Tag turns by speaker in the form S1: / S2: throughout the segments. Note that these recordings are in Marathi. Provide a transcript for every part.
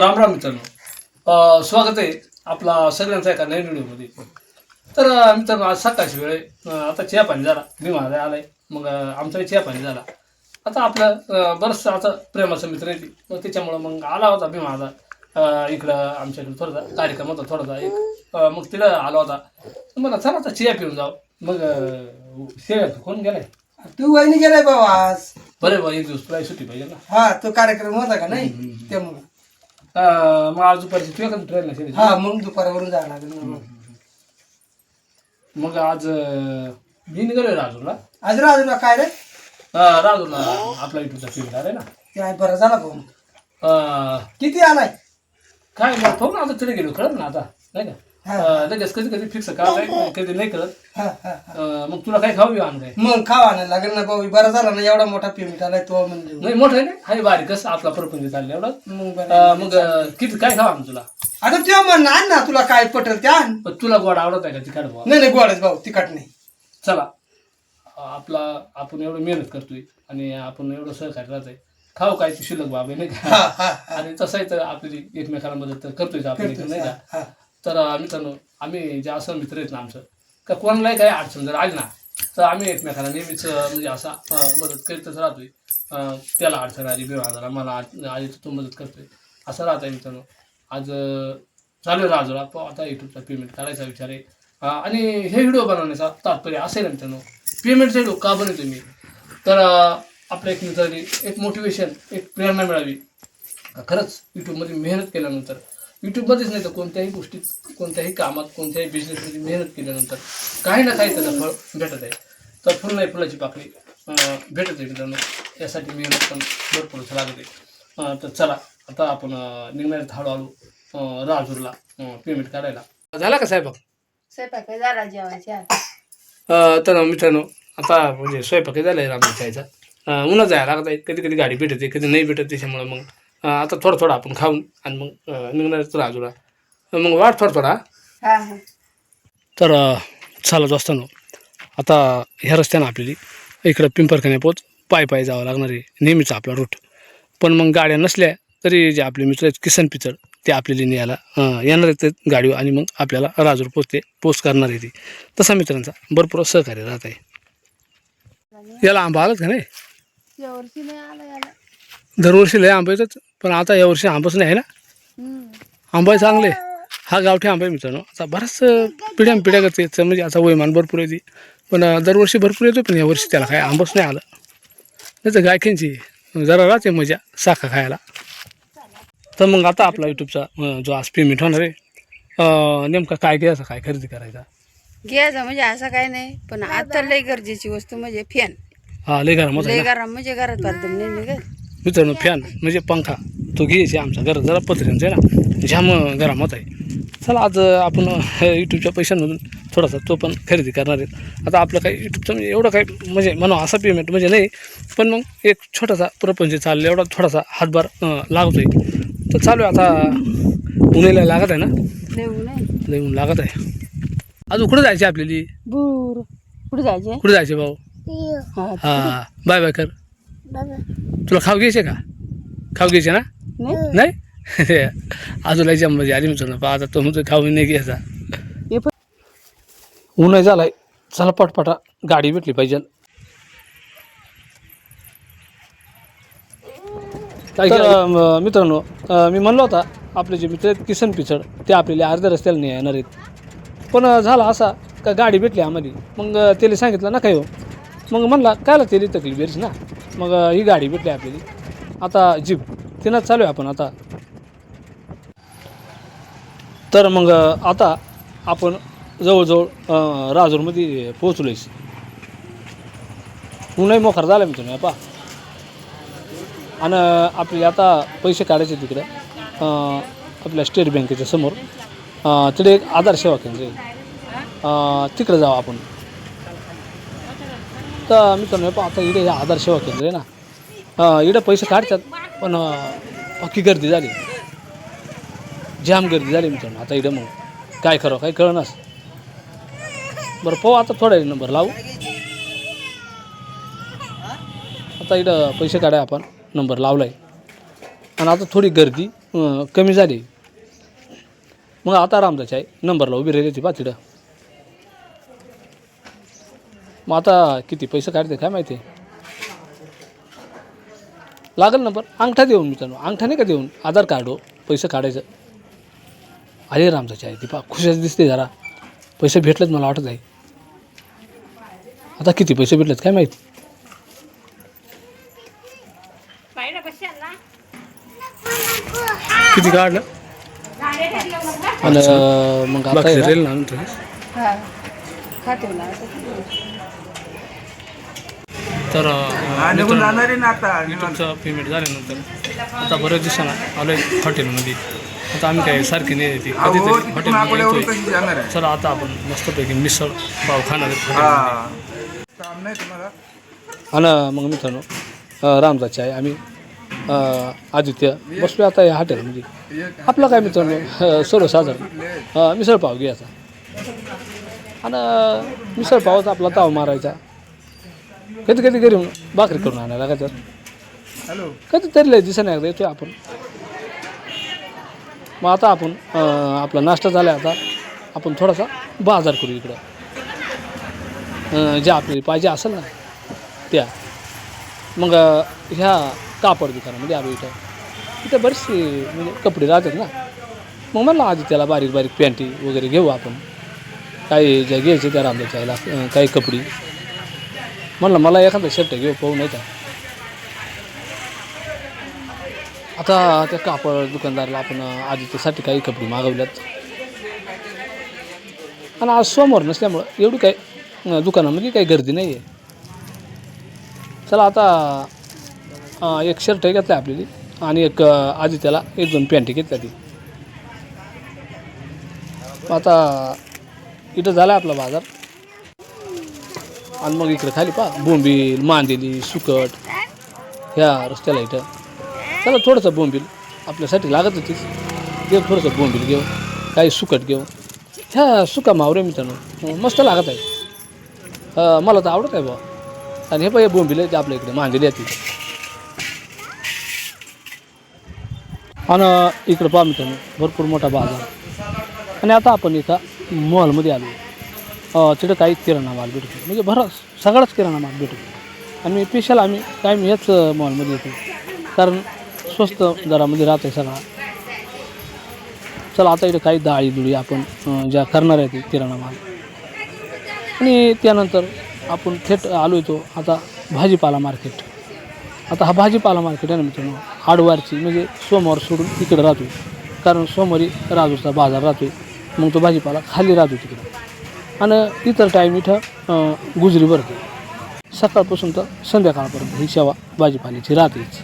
S1: राम राम मित्रांनो. स्वागत आहे आपला सगळ्यांचा एका नवीन व्हिडिओमध्ये. तर मित्रांनो आज सकाळची वेळ आता चहा पाणी झाला. मी माझा आलाय. मग आमचा चहा पाणी झाला. आता आपलं अं, बरंचसं आता प्रेमाचा मित्र आहे ती. मग त्याच्यामुळं मग आला होता मी माझा. इकडं आमच्याकडे थोडासा कार्यक्रम होता थोडासा एक. मग तिला आला होता. मला चला आता चहा पिऊन जाऊ. मग अं, शेळ्या कोण गेलाय?
S2: तू वहिनी गेलाय बाबा आज.
S1: बरे बा एक दिवस तुला सुट्टी पाहिजे ना.
S2: हा तो कार्यक्रम होता का नाही? त्यामुळे.
S1: मग आज दुपारची तू एखादी ट्रेन शेळी
S2: हा मग दुपारवरून जावं लागेल मग.
S1: मग आज अं, मी निघालोय राजूरला.
S2: आज राजूला काय रे?
S1: अं, राजूरला आपला युट्यूबचा फील्ड आहे ना.
S2: ते आहे बरं झाला भाऊ
S1: अं,
S2: किती आलाय?
S1: काय मग हो ना आता तिथे गेलो कळत ना आता नाही का. अं, लगेच कधी कधी फिक्स का नाही कधी नाही कळत
S2: हा, हा, हा.
S1: अं, मग तुला काय खाऊ आण काय?
S2: मग खावा ना लागेल ना भाऊ बरं झाला ना एवढा मोठा पेमेंट आलाय तो म्हणजे
S1: नाही मोठं आहे ना? हाय बारीकच आपला प्रपंच चालला एवढा.
S2: मग बरं.
S1: अं, मग अं, किती काय खावा आण तुला?
S2: आता तेव्हा म्हण आण ना तुला काय पटेल ते आण.
S1: पण तुला गोड आवडत आहे का ती काढ
S2: नाही नाही गोडच भाऊ तिखट नाही.
S1: चला. आपला आपण एवढं मेहनत करतोय आणि आपण एवढं सहकार्य राहत आहे खाऊ काय ती शिल्लक बाब नाही का?
S2: हा हा.
S1: आणि तसं आहे तर आपली एकमेकांना मदत तर करतोय आपण नाही का?
S2: हा, हा.
S1: तर अं, मित्रांनो आम्ही जे असं मित्र आहेत ना आमचं का कोणालाही काही अडचण जर आली ना तर आम्ही एकमेकाला नेहमीच म्हणजे असा मदत करीतच राहतोय. त्याला अडचण आली बेवाजाला मला आली तर तो मदत करतोय. असं राहत आहे मित्रांनो. आज चालू आहे राजूला आता युट्यूबचा पेमेंट करायचा विचार आहे. आणि हे व्हिडिओ बनवण्याचा तात्पर्य असेल ना मित्रांनो. पेमेंटचा व्हिडिओ का बनवतो मी? तर आपल्या एक मित्राने एक मोटिवेशन एक प्रेरणा मिळावी. खरंच यूट्यूबमध्ये मेहनत केल्यानंतर यूट्यूबमध्येच नाही तर कोणत्याही गोष्टीत कोणत्याही कामात कोणत्याही बिझनेसमध्ये मेहनत केल्यानंतर काही ना काही त्याचं फळ भेटत आहे. तर फुल नाही फुलाची पाकळी भेटत आहे मित्रांनो. यासाठी मेहनत पण भरपूर लागते तर चला आता आपण निघणार हळूहळू अं, राजूरला पेमेंट करायला झाला का साहेब
S3: स्वयंपाक झाला जेवायच्या
S1: तर मित्रांनो आता म्हणजे स्वयंपाक झाला आहे खायचा. उन्हा जायला लागत आहे. कधी कधी गाडी भेटते कधी नाही भेटत त्याच्यामुळं मग आता थोडं थोडं आपण खाऊन आणि मग निघणार आहेत राजूला मग वाट थोडा थोडा
S3: हा हा.
S1: तर चालत असताना आता ह्या रस्त्यानं आपल्याला इकडं पिंपरखान्या पोच पाय पाय जावं लागणार आहे नेहमीचा आपला रूट पण मग गाड्या नसल्या तरी जे आपले मित्र आहेत किसन पिचड ते आपल्याला न्यायला येणार आहेत गाडीवर आणि मग आपल्याला राजूर पोचते पोच करणार आहे ती. तसा मित्रांचा भरपूर सहकार्य राहत आहे. याला आंबा आलाच का नाही? दरवर्षी लय आंबा येतात. पण आता यावर्षी आंबाच नाही आहे ना. आंबा चांगले. हा गावठी आंबा आहे मित्रांनो. आता बराच पिढ्या पिढ्या करते. याचं म्हणजे आता वयमान भरपूर येते पण दरवर्षी भरपूर येतो पण यावर्षी त्याला काय आंबाच नाही आलं. नाही तर गायकांची जरा राहते मजा साखा खायला. तर मग आता आपला यूट्यूबचा जो आज पेमेंट होणार आहे नेमका काय घ्यायचा काय खरेदी करायचा?
S3: घ्यायचं म्हणजे असं काय नाही पण आता लय गरजेची वस्तू म्हणजे फॅन.
S1: हा लय घरामध्ये
S3: लय. गरम म्हणजे घरात पडतं नाही निघत
S1: मित्रांनो फॅन म्हणजे पंखा तो घ्यायचे आमचा घर जरा पत्र्यांचा आहे ना. जाम घरामत आहे. चला आज आपण यूट्यूबच्या पैशांमधून थोडासा तो पण खरेदी करणार आहेत आता आपलं काही यूट्यूबचं म्हणजे एवढं काही म्हणजे म्हणा असा पेमेंट म्हणजे नाही. पण मग एक छोटासा प्रपंच चाललं एवढा थोडासा हातभार अं, लागतोय. तर चालू आहे आता. उन्हाळ्याला लागत आहे ना?
S3: लय ऊन आहे
S1: लागत आहे. अजून कुठं जायची आपल्याली?
S3: बूर कुठे जायचे
S1: कुठं जायचे भाऊ?
S3: हा.
S1: बाय बाय कर. तुला खाऊ घ्यायचे का? खाऊ घ्यायचे ना?
S3: नाही.
S1: लय जम्मजी आली मित्रांनो पहा आता तो म्हणतो खाऊ नाही घ्यायचा.
S3: हे
S1: उन्हाळी झालाय. चला पटपटा गाडी भेटली पाहिजे. मित्रांनो मी म्हणलो होता आपले जे मित्र आहेत किसन पिचड ते आपल्याला अर्ध्या रस्त्याला नाही येणार आहेत. पण झाला असा का गाडी भेटली आम्हाला. मग त्याला सांगितलं ना काय हो मग म्हणला कायला त्याला तकलीफ बेरीच ना? मग ही गाडी भेटली आपली आता जीप तिनंच चालू आहे आपण आता. तर मग आता आपण जवळजवळ राजूरमध्ये पोहोचलो आहे उन्हाही मोखार झाला मी तुम्ही पा आणि आपले आता पैसे काढायचे तिकडं. आपल्या स्टेट बँकेच्या समोर. तिथे तिकडे एक आधार सेवा केंद्र आहे. तिकडं तिकडे जाऊ आपण. आता मित्रांनो पहा आता इकडे हे आधार सेवा केंद्र आहे ना. इकडं पैसे काढतात पण अख्खी गर्दी झाली. जाम गर्दी झाली मित्रांनो आता इकडं मग. काय करावं काय कळणार बरं पाहू आता थोडा नंबर लावू. आता इकडं पैसे काढाय आपण नंबर लावला आहे आणि आता थोडी गर्दी कमी झाली. मग आता रामदास आहे नंबर उभी राहिली ती पा तिथं. मग आता किती पैसे काढते काय माहिती? लागेल नंबर अंगठा देऊन मित्रांनो अंगठा नाही का देऊन? आधार कार्ड हो पैसे काढायचं. अरे रामदास आहे ती पा खुशाच दिसते जरा. पैसे भेटलेत मला वाटत आहे. आता किती पैसे भेटलेत काय माहिती? किती काढलं? आणि मग आता
S3: हा. खाते ना
S1: तर युट्यूबचं पेमेंट झाल्यानंतर आता बऱ्याच दिवसांना आलो आहे हॉटेलमध्ये आता आम्ही काय सारखी नाही येते कधीतरी येतोय चला आता आपण मस्तपैकी मिसळ पाव खाणार. आणि मग मित्रांनो अं, रामदासचे आहे आम्ही आदित्य बसलो आता या हॉटेलमध्ये आपलं काय मित्रांनो? सर्वसाधारण. पाव घ्यायचा आणि मिसळ पावच आपला ताव मारायचा. कधी कधी घरी भाकरी करून आणायला का तर
S2: हॅलो.
S1: कधीतरी लय दिसा नाही येतोय आपण. मग आता आपण अं, आपला नाश्ता झाला आता. आपण थोडासा बाजार करू इकडं. अं, जे आपल्याला पाहिजे असेल ना त्या. मग अं, ह्या कापड दुकानामध्ये आलो इथं. इथं बरेचसे म्हणजे कपडे राहतात ना. मग म्हणलं आधी त्याला बारीक बारीक पॅन्टी वगैरे घेऊ आपण. काही ज्या घ्यायचे त्या रामदाच्या आईला अं, काही कपडे. म्हणलं मला एखादा शर्ट घेऊ पाहू नाही आता त्या कापड दुकानदाराला आपण आदित्यसाठी काही कपडे मागवल्यात. आणि आज सोमवार नसल्यामुळं एवढी काही दुकानामध्ये काही गर्दी नाही आहे चला आता एक शर्ट घेतला आपल्याली आणि एक आदित्याला एक दोन पॅन्ट घेतल्या ती. आता इथं झाला आपला बाजार. आणि मग इकडे खाली पा बोंबील मांदेली सुकट ह्या रस्त्याला इथं. चला थोडंसं बोंबील. आपल्यासाठी लागत होतीच. घेऊ थोडंसं बोंबील घेऊ काही सुकट घेऊ. ह्या सुका मावरे मित्रांनो मस्त लागत आहे. मला तर आवडत आहे बा आणि हे पाहिजे बोंबील आहे ते आपल्या इकडे मांदेली आहे ती आणि इकडं पहा मित्रांनो भरपूर मोठा बाजार. आणि आता आपण एका मॉलमध्ये आलो. तिथं काही किराणा माल भेटतो म्हणजे भरस सगळाच किराणा माल भेटतो आणि स्पेशल आम्ही कायम याच मॉलमध्ये येतो. कारण स्वस्त दरामध्ये राहतं आहे सगळा. चला आता इथं काही डाळी दुळी आपण ज्या करणार आहे ते किराणा माल. आणि त्यानंतर आपण थेट आलो येतो आता भाजीपाला मार्केट. आता हा भाजीपाला मार्केट आहे ना मित्रांनो आडवारची म्हणजे सोमवार सोडून इकडं राहतो कारण सोमवारी राजूचा बाजार राहतो मग तो भाजीपाला खाली राहतो तिकडं. आणि इतर टाईम इथं गुजरी भरते. सकाळपासून तर संध्याकाळपर्यंत ही सेवा भाजीपाल्याची राहतेच.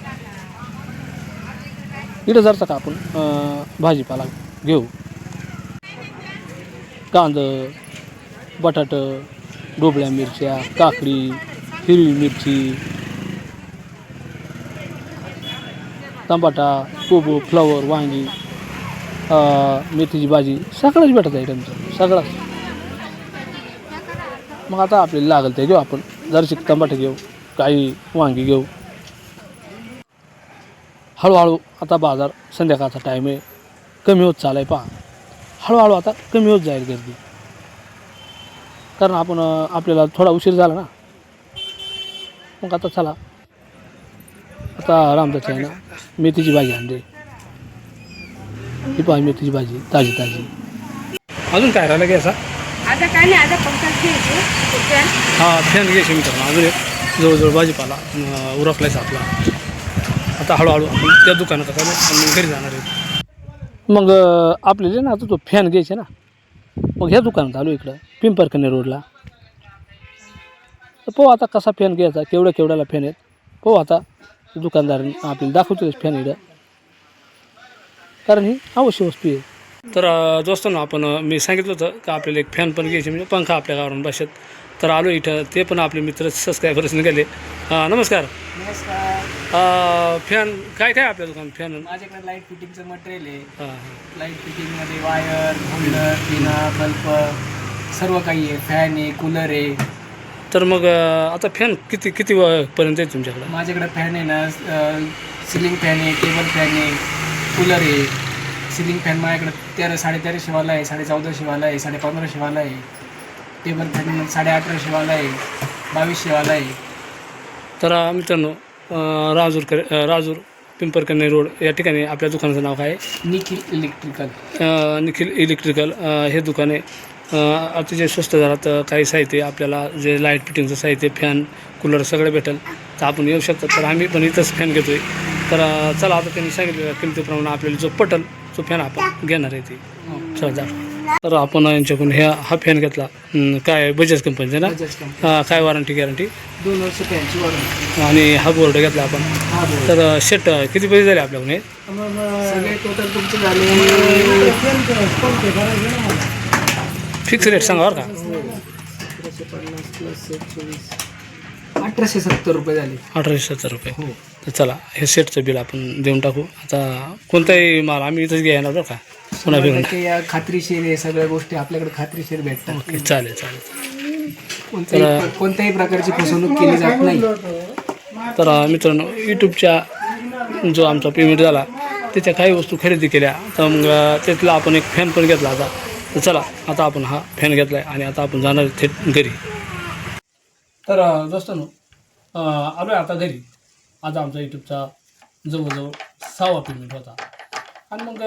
S1: इथं जर का आपण भाजीपाला घेऊ. कांद बटाटं डोबळ्या मिरच्या काकडी हिरवी मिरची टमाटा कोबो फ्लॉवर वांगी मेथीची भाजी सगळंच भेटत आहे आमचं. सगळंच. मग आता आपल्याला लागेल ते घेऊ आपण. जरशी टमाटे घेऊ काही वांगी घेऊ. हळूहळू आता बाजार संध्याकाळचा टाईम आहे. कमी होत चालाय पहा. हळूहळू आता कमी होत जाईल गर्दी. कारण आपण आपल्याला थोडा उशीर झाला ना. मग आता चला. आता रामदास आहे ना. मेथीची भाजी आणली. ही पहा मेथीची भाजी ताजी ताजी. अजून काय राहिलं की असा
S3: आता काय नाही आता घ्यायचे फॅन
S1: हा फॅन घ्यायचे मित्रांनो. अजून एक जवळजवळ भाजीपाला उरकलायचा आपला आता हळूहळू आपण त्या दुकानात आता आणि घरी जाणार आहे. मग आपल्याला ना आता तो फॅन घ्यायचे ना मग ह्या दुकानात आलो इकडं पिंपरकने रोडला. तर पाहू आता कसा फॅन घ्यायचा केवढ्या केवढ्याला फॅन आहेत. पाहू आता दुकानदार आपल्याला दाखवतो फॅन इकडं कारण ही अवश्य वस्तू आहे. तर दोस्तांनो आपण मी सांगितलं होतं का आपल्याला एक फॅन पण घ्यायचे म्हणजे पंखा आपल्या गावावरून भाषेत. तर आलो इथं ते पण आपले मित्र सबस्क्रायबर्स निघाले नमस्कार.
S2: नमस्कार.
S1: फॅन काय काय आपल्या दुकान फॅन
S2: माझ्याकडे लाइट फिटिंगचं मटेरियल आहे. लाइट फिटिंगमध्ये वायर होल्डर पिना बल्ब सर्व काही आहे. फॅन आहे कूलर आहे.
S1: तर मग आता फॅन किती किती पर्यंत आहे तुमच्याकडं?
S2: माझ्याकडे फॅन आहे ना सिलिंग फॅन आहे टेबल फॅन आहे कूलर आहे. सिलिंग फॅन माझ्याकडे तेरा साडे तेराशेवाला आहे साडे चौदाशेवाला आहे साडे पंधराशेवाला आहे. टेबल फॅन साडे अठराशेवाला आहे बावीसशेवाला आहे.
S1: तर मित्रांनो अ, राजूरकर अ, राजूर पिंपरकन्ने रोड या ठिकाणी आपल्या दुकानाचं नाव काय? आहे
S2: निखिल इलेक्ट्रिकल.
S1: निखिल इलेक्ट्रिकल हे दुकान आहे. अतिशय स्वस्त दरात काही साहित्य आपल्याला जे लाइट फिटिंगचं साहित्य फॅन कूलर सगळं भेटेल. तर आपण येऊ शकतो. तर आम्ही पण इथंच फॅन घेतो आहे तर चला आता त्यांनी सांगितलेल्या किमतीप्रमाणे आपल्याला जो पटल तो फॅन आपण घेणार आहे ते. चला जा. तर आपण यांच्याकडून ह्या हा फॅन घेतला. हं, काय बजाज कंपनीचा ना? काय वॉरंटी गॅरंटी
S2: दोन वर्ष फॅनची वरून
S1: आणि हा बोर्ड घेतला आपण.
S2: हा
S1: तर शेट किती पैसे झाले आपल्याकडून हे?
S2: सगळे टोटल तुमचे झाले.
S1: फिक्स रेट सांगा बरं का.
S2: अठराशे सत्तर रुपये झाले.
S1: अठराशे सत्तर रुपये.
S2: हो.
S1: तर चला हे सेटचं बिल आपण देऊन टाकू. आता कोणताही माल आम्ही इथंच घ्यायला बरं का? पुन्हा फिरून
S2: टक्के या खात्रीशीर आहे सगळ्या गोष्टी आपल्याकडे खात्रीशीर भेटतात.
S1: ओके चालेल चालेल.
S2: कोणत्याही कोणत्याही प्रकारची फसवणूक केली जात नाही.
S1: तर मित्रांनो यूट्यूबच्या जो आमचा पेमेंट झाला त्याच्या काही वस्तू खरेदी केल्या. तर मग त्यातला आपण एक फॅन पण घेतला आता. तर चला आता आपण हा फॅन घेतला आहे आणि आता आपण जाणार थेट घरी. तर दोस्तांनो आलो आहे आता घरी. आज आमचा यूट्यूबचा जवळजवळ सहावा पेमेंट होता. आणि मग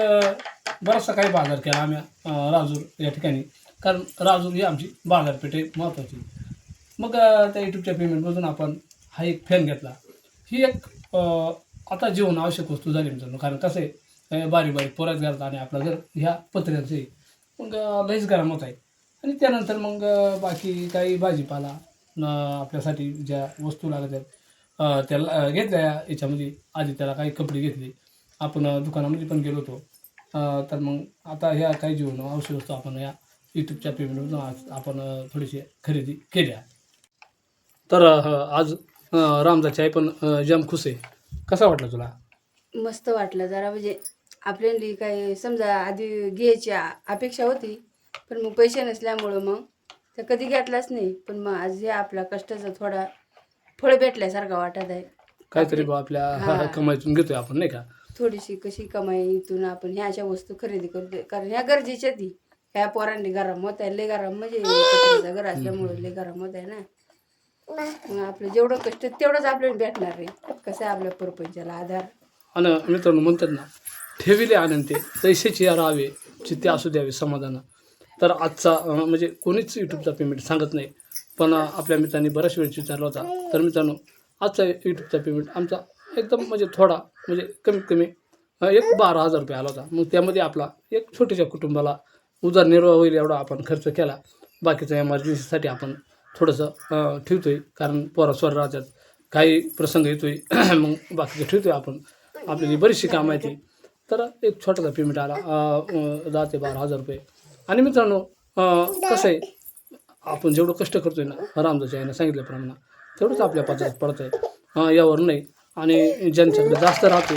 S1: बराचसा काही बाजार केला आम्ही राजूर या ठिकाणी. कारण राजूर ही आमची बाजारपेठ आहे महत्त्वाची मग त्या यूट्यूबच्या पेमेंटमधून आपण हा एक फॅन घेतला. ही एक आता जीवन आवश्यक वस्तू झाली मित्रांनो. कारण कसं आहे बारीक बारीक पोरात घालतात आणि आपलं घर ह्या पत्र्याचं आहे. मग लईच गरम होत आहे. आणि त्यानंतर मग बाकी काही भाजीपाला आपल्यासाठी ज्या वस्तू लागत आहेत त्याला घेतल्या याच्यामध्ये. आधी त्याला काही कपडे घेतले. आपण दुकानामध्ये पण गेलो होतो. तर मग आता ह्या काही जीवन औषध वस्तू आपण या यूट्यूबच्या पेमेंटमधून आज आपण थोडीशी खरेदी केल्या. तर आज अं, चाय पण अं, जाम खुश आहे. कसा वाटला तुला?
S3: मस्त वाटलं. जरा म्हणजे आपल्याली काही समजा आधी घ्यायची अपेक्षा होती पण मग पैसे नसल्यामुळं मग तर कधी घेतलाच नाही. पण मग आज हे आपला कष्टाचा थोडा फळ भेटल्यासारखा वाटत आहे.
S1: काहीतरी बा आपल्या. कमाईतून घेतोय आपण नाही का?
S3: थोडीशी कशी कमाईतून आपण ह्या अशा वस्तू खरेदी करतोय. कारण ह्या गरजेच्या ती. ह्या पोरांनी गरम होत आहे लय गरम म्हणजे पत्र्याचं घर असल्यामुळे लय गरम होत आहे ना. मग आपलं जेवढं कष्ट तेवढंच आपल्याला भेटणार आहे. कसं आहे आपल्या परपंचाला आधार?
S1: आणि मित्रांनो म्हणतात ना ठेविले आनंदे तैसेची राहावे चित्ते असू द्यावे समाधान. तर आजचा म्हणजे कोणीच यूट्यूबचा पेमेंट सांगत नाही. पण आपल्या मित्रांनी बऱ्याच वेळेस विचारला होता. तर मित्रांनो आजचा यूट्यूबचा पेमेंट आमचा एकदम म्हणजे थोडा म्हणजे कमीत कमी एक बारा हजार रुपये आला होता. मग त्यामध्ये आपला एक छोट्याशा कुटुंबाला उदरनिर्वाह होईल एवढा आपण खर्च केला. बाकीच्या एमर्जन्सीसाठी आपण थोडंसं ठेवतो ठेवतोय. कारण पोरा स्वर राहतात. काही प्रसंग येतोय. मग बाकीचं ठेवतोय आपण. आपल्याला बरीचशी कामं आहे ती. तर एक छोटासा पेमेंट आला. दहा ते बारा हजार रुपये. आणि मित्रांनो कसं आहे? आपण जेवढं कष्ट करतोय ना रामदाच्या आईनं सांगितल्याप्रमाणे तेवढंच आपल्या पात्रात पडत आहे यावर नाही. आणि ज्यांच्याकडे जास्त राहतो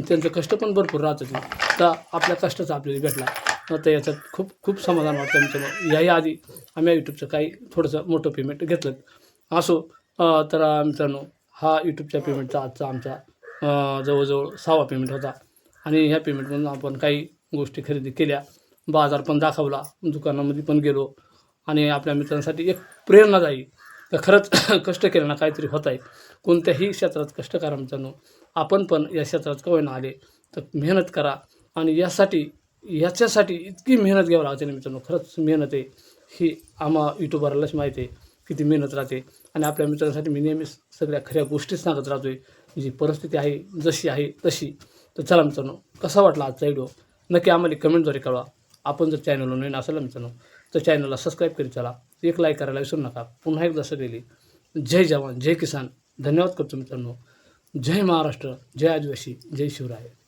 S1: त्यांचं कष्ट पण भरपूर राहतं ते तर आपल्या कष्टाचा आपल्याला भेटला. तर याच्यात खूप खूप समाधान वाटतं मित्रांनो याही आधी आम्ही या यूट्यूबचं काही थोडंसं मोठं पेमेंट घेतलं असो तर मित्रांनो हा यूट्यूबच्या पेमेंटचा आजचा आमचा जवळजवळ सहावा पेमेंट होता. आणि ह्या पेमेंटमधून आपण काही गोष्टी खरेदी केल्या. बाजार पण दाखवला दुकानामध्ये पण गेलो आणि आपल्या मित्रांसाठी एक प्रेरणादायी तर खरंच कष्ट केलं ना काहीतरी होत आहे कोणत्याही क्षेत्रात कष्ट करा मित्रांनो आपण पण या क्षेत्रात कवय ना आले तर मेहनत करा आणि यासाठी याच्यासाठी इतकी मेहनत घ्यावं लागते ना मित्रांनो. खरंच मेहनत आहे. ही आम्हा यूट्यूबरलाच माहिती आहे किती मेहनत राहते. आणि आपल्या मित्रांसाठी मी नेहमीच सगळ्या खऱ्या गोष्टीच सांगत राहतो आहे जी परिस्थिती आहे जशी आहे तशी. तर चला मित्रांनो कसा वाटला आजचा व्हिडिओ नक्की आम्हाला कमेंटद्वारे कळवा. आपण जर चॅनलवर नवीन असेल मित्रांनो तर चॅनलला सबस्क्राईब करीत चला. एक लाईक करायला विसरू नका. पुन्हा एकदा सगळी जय जवान जय किसान. धन्यवाद करतो मित्रांनो. जय महाराष्ट्र जय आदिवासी जय शिवराय.